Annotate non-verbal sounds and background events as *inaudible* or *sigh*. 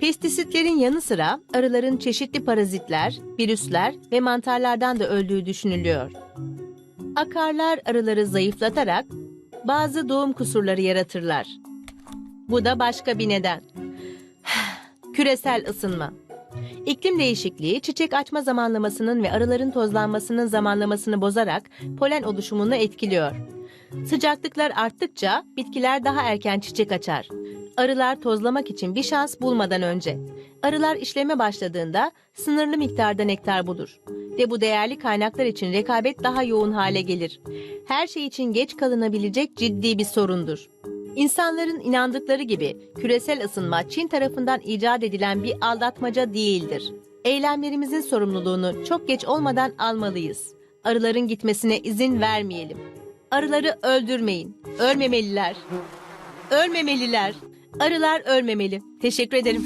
Pestisitlerin yanı sıra arıların çeşitli parazitler, virüsler ve mantarlardan da öldüğü düşünülüyor. Akarlar arıları zayıflatarak bazı doğum kusurları yaratırlar. Bu da başka bir neden. *sighs* Küresel ısınma. İklim değişikliği çiçek açma zamanlamasının ve arıların tozlanmasının zamanlamasını bozarak polen oluşumunu etkiliyor. Sıcaklıklar arttıkça bitkiler daha erken çiçek açar. Arılar tozlamak için bir şans bulmadan önce. Arılar işleme başladığında sınırlı miktarda nektar bulur. Ve bu değerli kaynaklar için rekabet daha yoğun hale gelir. Her şey için geç kalınabilecek ciddi bir sorundur. İnsanların inandıkları gibi küresel ısınma Çin tarafından icat edilen bir aldatmaca değildir. Eylemlerimizin sorumluluğunu çok geç olmadan almalıyız. Arıların gitmesine izin vermeyelim. Arıları öldürmeyin. Ölmemeliler. Ölmemeliler. Arılar ölmemeli. Teşekkür ederim.